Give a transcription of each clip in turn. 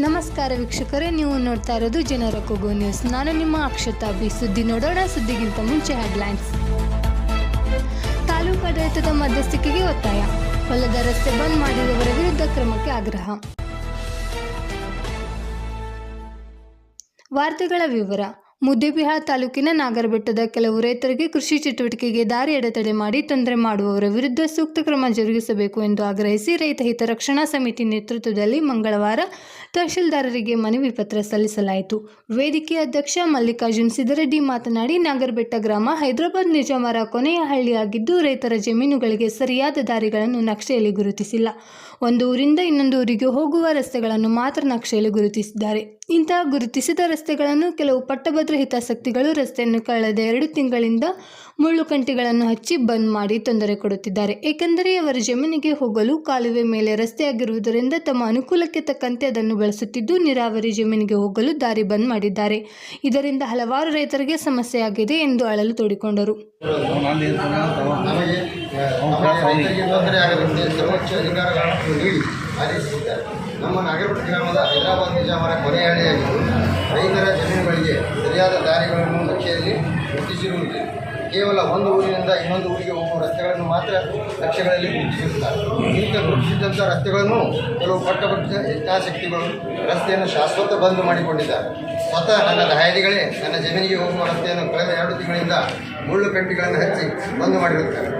ನಮಸ್ಕಾರ ವೀಕ್ಷಕರೇ, ನೀವು ನೋಡ್ತಾ ಇರೋದು ಜನರ ಕೂಗು ನ್ಯೂಸ್. ನಾನು ನಿಮ್ಮ ಅಕ್ಷತಾ ಬಿ ಸುದ್ದಿ ನೋಡೋಣ, ಸುದ್ದಿಗಿಂತ ಮುಂಚೆ ಹೆಡ್ಲೈನ್ಸ್. ತಾಲೂಕು ಆಡಳಿತದ ಮಧ್ಯಸ್ಥಿಕೆಗೆ ಒತ್ತಾಯ. ಹೊಲದ ರಸ್ತೆ ಬಂದ್ ಮಾಡಿದವರ ವಿರುದ್ಧ ಕ್ರಮಕ್ಕೆ ಆಗ್ರಹ. ವಾರ್ತೆಗಳ ವಿವರ. ಮುದ್ದೇಬಿಹಾಳ ತಾಲೂಕಿನ ನಾಗರಬೆಟ್ಟದ ಕೆಲವು ರೈತರಿಗೆ ಕೃಷಿ ಚಟುವಟಿಕೆಗೆ ದಾರಿ ಅಡೆತಡೆ ಮಾಡಿ ತೊಂದರೆ ಮಾಡುವವರ ವಿರುದ್ಧ ಸೂಕ್ತ ಕ್ರಮ ಜರುಗಿಸಬೇಕು ಎಂದು ಆಗ್ರಹಿಸಿ ರೈತ ಹಿತ ರಕ್ಷಣಾ ಸಮಿತಿ ನೇತೃತ್ವದಲ್ಲಿ ಮಂಗಳವಾರ ತಹಶೀಲ್ದಾರರಿಗೆ ಮನವಿ ಪತ್ರ ಸಲ್ಲಿಸಲಾಯಿತು. ವೇದಿಕೆ ಅಧ್ಯಕ್ಷ ಮಲ್ಲಿಕಾರ್ಜುನ್ ಸಿದ್ದರೆಡ್ಡಿ ಮಾತನಾಡಿ, ನಾಗರಬೆಟ್ಟ ಗ್ರಾಮ ಹೈದರಾಬಾದ್ ನಿಜಾಮರ ಕೊನೆಯ ಹಳ್ಳಿಯಾಗಿದ್ದು ರೈತರ ಜಮೀನುಗಳಿಗೆ ಸರಿಯಾದ ದಾರಿಗಳನ್ನು ನಕ್ಷೆಯಲ್ಲಿ ಗುರುತಿಸಿಲ್ಲ. ಒಂದು ಊರಿಂದ ಇನ್ನೊಂದು ಊರಿಗೆ ಹೋಗುವ ರಸ್ತೆಗಳನ್ನು ಮಾತ್ರ ನಕ್ಷೆಯಲ್ಲಿ ಗುರುತಿಸಿದ್ದಾರೆ. ಇಂತಹ ಗುರುತಿಸಿದ ರಸ್ತೆಗಳನ್ನು ಕೆಲವು ಪಟ್ಟಭದ್ರ ಹಿತಾಸಕ್ತಿಗಳು ರಸ್ತೆಯನ್ನು ಕಳೆದ ಎರಡು ತಿಂಗಳಿಂದ ಮುಳ್ಳು ಕಂಟಿಗಳನ್ನು ಹಚ್ಚಿ ಬಂದ್ ಮಾಡಿ ತೊಂದರೆ ಕೊಡುತ್ತಿದ್ದಾರೆ. ಏಕೆಂದರೆ ಅವರ ಜಮೀನಿಗೆ ಹೋಗಲು ಕಾಲುವೆ ಮೇಲೆ ರಸ್ತೆಯಾಗಿರುವುದರಿಂದ ತಮ್ಮ ಅನುಕೂಲಕ್ಕೆ ತಕ್ಕಂತೆ ಅದನ್ನು ಬಳಸುತ್ತಿದ್ದು ನೀರಾವರಿ ಜಮೀನಿಗೆ ಹೋಗಲು ದಾರಿ ಬಂದ್ ಮಾಡಿದ್ದಾರೆ. ಇದರಿಂದ ಹಲವಾರು ರೈತರಿಗೆ ಸಮಸ್ಯೆಯಾಗಿದೆ ಎಂದು ಅಳಲು ತೋಡಿಕೊಂಡರು. ನಮ್ಮ ನಾಗರಪಟ್ಟ ಗ್ರಾಮದ ಹೈದರಾಬಾದ್ ನಿಜಾಮರ ಕೊನೆಯಾಳಿಯಾಗಿದ್ದು ರೈತರ ಜಮೀನುಗಳಿಗೆ ಸರಿಯಾದ ದಾರಿಗಳನ್ನು ನಕ್ಷೆಯಲ್ಲಿ ಗುರುತಿಸಿರುವುದಿಲ್ಲ. ಕೇವಲ ಒಂದು ಊರಿನಿಂದ ಇನ್ನೊಂದು ಊರಿಗೆ ಹೋಗುವ ರಸ್ತೆಗಳನ್ನು ಮಾತ್ರ ನಕ್ಷೆಗಳಲ್ಲಿ ಗುರುತಿಸಿರುತ್ತಾರೆ. ಈಗ ಗುರುತಿಸಿದಂಥ ರಸ್ತೆಗಳನ್ನು ಕೆಲವು ಪಟ್ಟಪಟ್ಟ ಹಿತಾಸಕ್ತಿಗಳು ರಸ್ತೆಯನ್ನು ಶಾಶ್ವತ ಬಂದ್ ಮಾಡಿಕೊಂಡಿದ್ದಾರೆ. ಸ್ವತಃ ನನ್ನ ದಾಯಿಗಳೇ ನನ್ನ ಜಮೀನಿಗೆ ಹೋಗುವ ರಸ್ತೆಯನ್ನು ಕಳೆದ ಎರಡು ತಿಂಗಳಿಂದ ಮುಳ್ಳು ಕಂಟಿಗಳನ್ನು ಹಚ್ಚಿ ಬಂದ್ ಮಾಡಿರುತ್ತಾರೆ.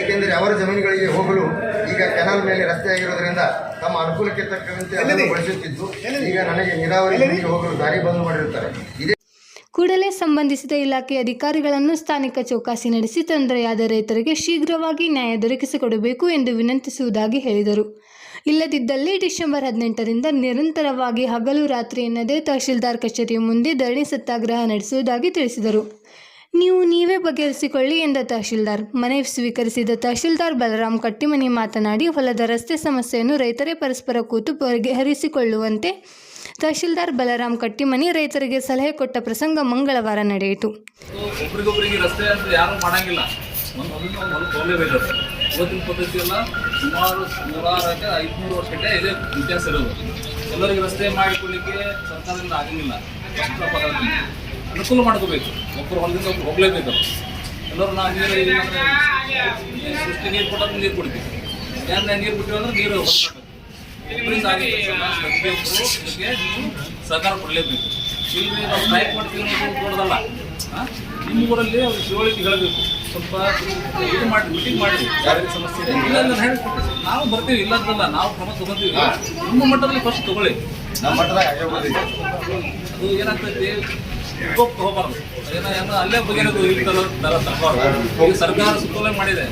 ಏಕೆಂದರೆ ಅವರ ಜಮೀನುಗಳಿಗೆ ಹೋಗಲು ಈಗ ಕೆನಾಲ್ ಮೇಲೆ ರಸ್ತೆ ಆಗಿರೋದ್ರಿಂದ ತಮ್ಮ ಅನುಕೂಲಕ್ಕೆ ತಕ್ಕಂತೆ ಬಳಸುತ್ತಿದ್ದು ಈಗ ನನಗೆ ನೀರಾವರಿ ಹೋಗಲು ದಾರಿ ಬಂದು ಮಾಡಿರುತ್ತಾರೆ. ಇದೇ ಕೂಡಲೇ ಸಂಬಂಧಿಸಿದ ಇಲಾಖೆ ಅಧಿಕಾರಿಗಳನ್ನು ಸ್ಥಾನಿಕ ಚೌಕಾಸಿ ನಡೆಸಿ ತೊಂದರೆಯಾದ ರೈತರಿಗೆ ಶೀಘ್ರವಾಗಿ ನ್ಯಾಯ ದೊರಕಿಸಿಕೊಡಬೇಕು ಎಂದು ವಿನಂತಿಸುವುದಾಗಿ ಹೇಳಿದರು. ಇಲ್ಲದಿದ್ದಲ್ಲಿ ಡಿಸೆಂಬರ್ ಹದಿನೆಂಟರಿಂದ ನಿರಂತರವಾಗಿ ಹಗಲು ರಾತ್ರಿ ಎನ್ನದೇ ತಹಶೀಲ್ದಾರ್ ಕಚೇರಿಯ ಮುಂದೆ ಧರಣಿ ಸತ್ಯಾಗ್ರಹ ನಡೆಸುವುದಾಗಿ ತಿಳಿಸಿದರು. ನೀವು ನೀವೇ ಬಗೆಹರಿಸಿಕೊಳ್ಳಿ ಎಂದ ತಹಶೀಲ್ದಾರ್. ಮನವಿ ಸ್ವೀಕರಿಸಿದ ತಹಶೀಲ್ದಾರ್ ಬಲರಾಮ್ ಕಟ್ಟಿಮನಿ ಮಾತನಾಡಿ, ಹೊಲದ ರಸ್ತೆ ಸಮಸ್ಯೆಯನ್ನು ರೈತರೇ ಪರಸ್ಪರ ಕೂತು ಬಗೆಹರಿಸಿಕೊಳ್ಳುವಂತೆ ತಹಶೀಲ್ದಾರ್ ಬಲರಾಮ್ ಕಟ್ಟಿಮನಿ ರೈತರಿಗೆ ಸಲಹೆ ಕೊಟ್ಟ ಪ್ರಸಂಗ ಮಂಗಳವಾರ ನಡೆಯಿತು. ಒಬ್ರಿಗೊಬ್ರಿಗೆ ರಸ್ತೆ ಅಂತ ಯಾರು ಮಾಡಂಗಿಲ್ಲ. ಒಂದು ಒಂದು. ಇವತ್ತಿನ ಪದ್ಧತಿ ಎಲ್ಲ ಸುಮಾರು ನೂರಾರಕ್ಕೆ ಐದುನೂರು ವರ್ಷಕ್ಕೆ ಇದೇ ವ್ಯತ್ಯಾಸ ಇರೋದು. ಎಲ್ಲರಿಗೂ ರಸ್ತೆ ಮಾಡಿಕೊಳ್ಳಿಕ್ಕೆ ಸರ್ಕಾರದಿಂದ ಆಗಂಗಿಲ್ಲ ಅನುಕೂಲ ಮಾಡ್ಕೋಬೇಕು. ಒಬ್ಬರು ಹೊಲದಿಂದ ಒಬ್ರು ಹೋಗ್ಲೇಬೇಕು ಎಲ್ಲರೂ ನಾವು ನೀರು ಸೃಷ್ಟಿ ನೀರು ಕೊಟ್ಟು ನೀರು ಕೊಡ್ತೀವಿ. ಯಾರನ್ನ ನೀರು ಬಿಟ್ಟಿವಿ ಅಂದ್ರೆ ನೀರು ಇದಕ್ಕೆ ನೀವು ಸಹಕಾರ ಕೊಡಲೇಬೇಕು. ಇಲ್ಲಿ ನಾವು ಸ್ಟ್ರೈಕ್ ಮಾಡ್ತೀವಿ ಕೊಡೋದಲ್ಲ. ದೊಡ್ಡದಲ್ಲ ಆ? ನಿಮ್ಮ ಊರಲ್ಲಿ ಅವ್ರು ತಿಳುವಳಿಕೆ ಹೇಳಬೇಕು. ಸ್ವಲ್ಪ ಇದು ಮಾಡಿ ಮೀಟಿಂಗ್ ಮಾಡಿ. ಯಾರಿಗೆ ಸಮಸ್ಯೆ ಇದೆ ಇಲ್ಲ ಅಂದ್ರೆ ಹೇಳ್ಕೊಡ್ತೀವಿ ನಾವು ಬರ್ತೀವಿ ಇಲ್ಲ ಅಂತಲ್ಲ ನಾವು ಕ್ರಮ ತಗೋತೀವಿ. ನಿಮ್ಮ ಮಟ್ಟದಲ್ಲಿ ಫಸ್ಟ್ ತಗೊಳ್ಳಿ. ನಮ್ಮ ಮಟ್ಟದಾಗ. ಅದು ಏನಾಗ್ತೈತಿ? ಅಲ್ಲೇ ಬಗೆನದು ತಗೋಬಾರ್ದು ಸರ್ಕಾರ ಸುತ್ತೋಲೆ ಮಾಡಿದೆ.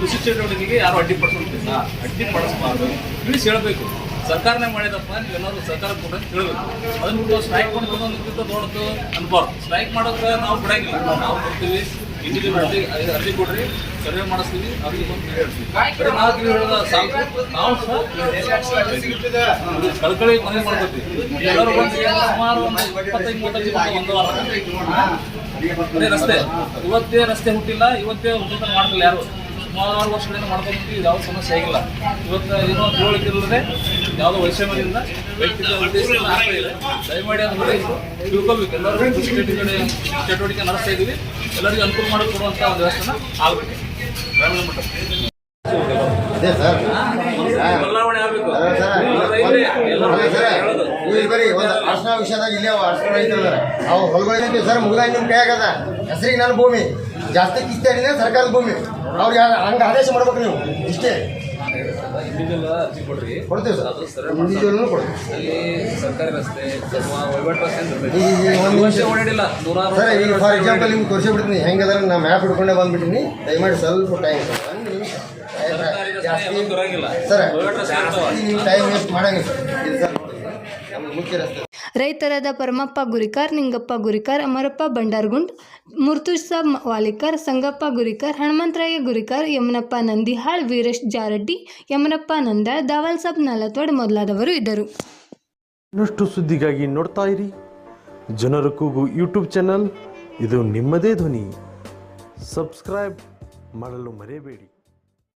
ಕೃಷಿ ಚಟುವಟಿಕೆಗೆ ಯಾರು ಅಡ್ಡಿಪಡಿಸೋದಿಲ್ಲ ಅಡ್ಡಿಪಡಿಸಬಾರ್ದು ತಿಳಿಸಿ ಹೇಳಬೇಕು. ಸರ್ಕಾರನೇ ಮಾಡಿದಪ್ಪ, ನೀವೆಲ್ಲರೂ ಸರ್ಕಾರ ಕೂಡ ಅಂತ ಹೇಳಬೇಕು. ಅದನ್ನ ಸ್ಟ್ರೈಕ್ ಮಾಡ್ಕೊಂಡು ನಿಂತಿದ್ದ ದೊಡ್ಡದು ಅನ್ಬಾರ್ದು. ಸ್ಟ್ರೈಕ್ ಮಾಡೋಕೆ ನಾವು ಬಿಡಂಗಿಲ್ಲ. ನಾವು ಬರ್ತೀವಿ ಇಂಡಿವಿಜುವಲ್ ಅರ್ಜಿ ಅರ್ಜಿ ಕೊಡ್ರಿ ಸರ್ವೆ ಮಾಡಿಸ್ತೀವಿ ಅವ್ರಿಗೆ ಬಂದು ಹೇಳ್ತೀವಿ ಬರೀ ನಾವು ತಿಳಿ ಹೇಳೋದ ಸಾಕು. ನಾವು ಸಹ ಕಳ್ಕಳಿ ಮನೆ ಮಾಡ್ಕೊತೀವಿ. ಎಲ್ಲರೂ ಬಂದು ಏನು ಸುಮಾರು ಒಂದು ಇಪ್ಪತ್ತೈದು ಮೂವತ್ತೈದು ಒಂದು ವಾರ. ಬರೀ ರಸ್ತೆ. ಇವತ್ತೇ ರಸ್ತೆ ಹುಟ್ಟಿಲ್ಲ ಇವತ್ತೇ ಉದ್ಯೋಗ ಮಾಡ್ತಿಲ್ಲ ಯಾರು? ಸುಮಾರು ವರ್ಷಗಳಿಂದ ಮಾಡ್ಕೊಂಡು ಯಾವ ಸಮಸ್ಯೆ ಆಗಿಲ್ಲ. ಇವತ್ತು ಏನೋ ತಿಳುವಳಿಕೆ ಇಲ್ಲದೆ ಯಾವುದೋ ವೈಷಮ್ಯದಿಂದ ವ್ಯಕ್ತಿಗಳ ಉದ್ದೇಶ ಇದೆ. ದಯಮಾಡಿ ಅದು ನೋಡಿ ತಿಳ್ಕೊಬೇಕು ಎಲ್ಲರೂ ಕೃಷಿ ಚಟುವಟಿಕೆ ಚಟುವಟಿಕೆ ನಡೆಸ್ತಾ ಇದೀವಿ. ಎಲ್ಲರಿಗೂ ಅನುಕೂಲ ಮಾಡಿಕೊಡುವಂಥ ಒಂದು ವ್ಯವಸ್ಥೆ ಆಗ್ಬೇಕು. ಗ್ರಾಮೀಣ ಮಟ್ಟ ಅದೇ ಸರ್. ಬರೀ ಒಂದು ಅರ್ಶನ ವಿಷಯದಾಗ ಇಲ್ಲೇ ಅರ್ಶನ ಐತಿ ಅವು ಹೊಲಗಳಿಂದ ಸರ್ ಮುಗಿದ ನಿಮ್ಮ ಕೈಯಾಗದ ಹೆಸರಿಗೆ ನನ್ನ ಭೂಮಿ. ಜಾಸ್ತಿ ಕಿಸ್ತಿ ಆಗಿದೆ ಸರ್ಕಾರದ ಭೂಮಿ. ಅವ್ರಿಗೆ ಹಂಗೆ ಆದೇಶ ಮಾಡ್ಬೇಕು ನೀವು. ಇಷ್ಟೇ. ಇಂಡಿವಿಜುವಲ್ ಅರ್ಜಿ ಕೊಡ್ರಿ. ಕೊಡ್ತೀವಿ ಅದು ಸರ್ ಸರ್ವೆ ಇಂಡಿವಿಜುವಲ್ನು ಕೊಡ್ತೀವಿ. ಅಲ್ಲಿ ಸರ್ಕಾರಿ ರಸ್ತೆ ವಹಿವಾಟು ರಸ್ತೆ ಒಂದು ವರ್ಷ ಓಡಾಡಿಲ್ಲ ನೂರಾರು ಸರ್ ಈಗ ಫಾರ್ ಎಕ್ಸಾಂಪಲ್. ನಿಮ್ಗೆ ತೋರಿಸಿಬಿಡ್ತೀನಿ ಹೆಂಗದಾರ ನಾ ಮ್ಯಾಪ್ ಹಿಡ್ಕೊಂಡೆ ಬಂದ್ಬಿಟ್ಟಿನಿ. ದಯಮಾಡಿ ಸ್ವಲ್ಪ ಟೈಮ್ ಸರ್ ಒಂದು ನಿಮಿಷ. ಜಾಸ್ತಿ ಯಾವತ್ತೂ ಇರಂಗಿಲ್ಲ. ಸರ್ ವಹಿವಾಟು ರಸ್ತೆ ಇರ್ತಾವ. ಜಾಸ್ತಿ ನೀವು ಟೈಮ್ ವೇಸ್ಟ್ ಮಾಡಂಗಿಲ್ಲ. ಸರ್ ರೈತರಾದ ಪರಮಪ್ಪ ಗುರಿಕಾರ್ ನಿಂಗಪ್ಪ ಗುರಿಕಾರ್ ಅಮರಪ್ಪ ಬಂಡಾರ್ಗುಂಡ್ ಮುರ್ತುಸಾಬ್ ವಾಲಿಕರ್ ಸಂಗಪ್ಪ ಗುರಿಕಾರ್ ಹನುಮಂತರಾಯ ಗುರಿಕಾರ್ ಯಮನಪ್ಪ ನಂದಿಹಾಳ್ ವೀರೇಶ್ ಜಾರಡ್ಡಿ ಯಮನಪ್ಪ ನಂದ ದಾವಲ್ ಸಾಬ್ ನಾಲತ್ವಾಡ್ ಮೊದಲಾದವರು ಇದ್ದರು. ಇನ್ನಷ್ಟು ಸುದ್ದಿಗಾಗಿ ನೋಡ್ತಾ ಇರಿ. ಜನರ ಕೂಗು ಯೂಟ್ಯೂಬ್ ಚಾನಲ್ ಇದು ನಿಮ್ಮದೇ ಧ್ವನಿ. ಸಬ್ಸ್ಕ್ರೈಬ್ ಮಾಡಲು ಮರೆಯಬೇಡಿ.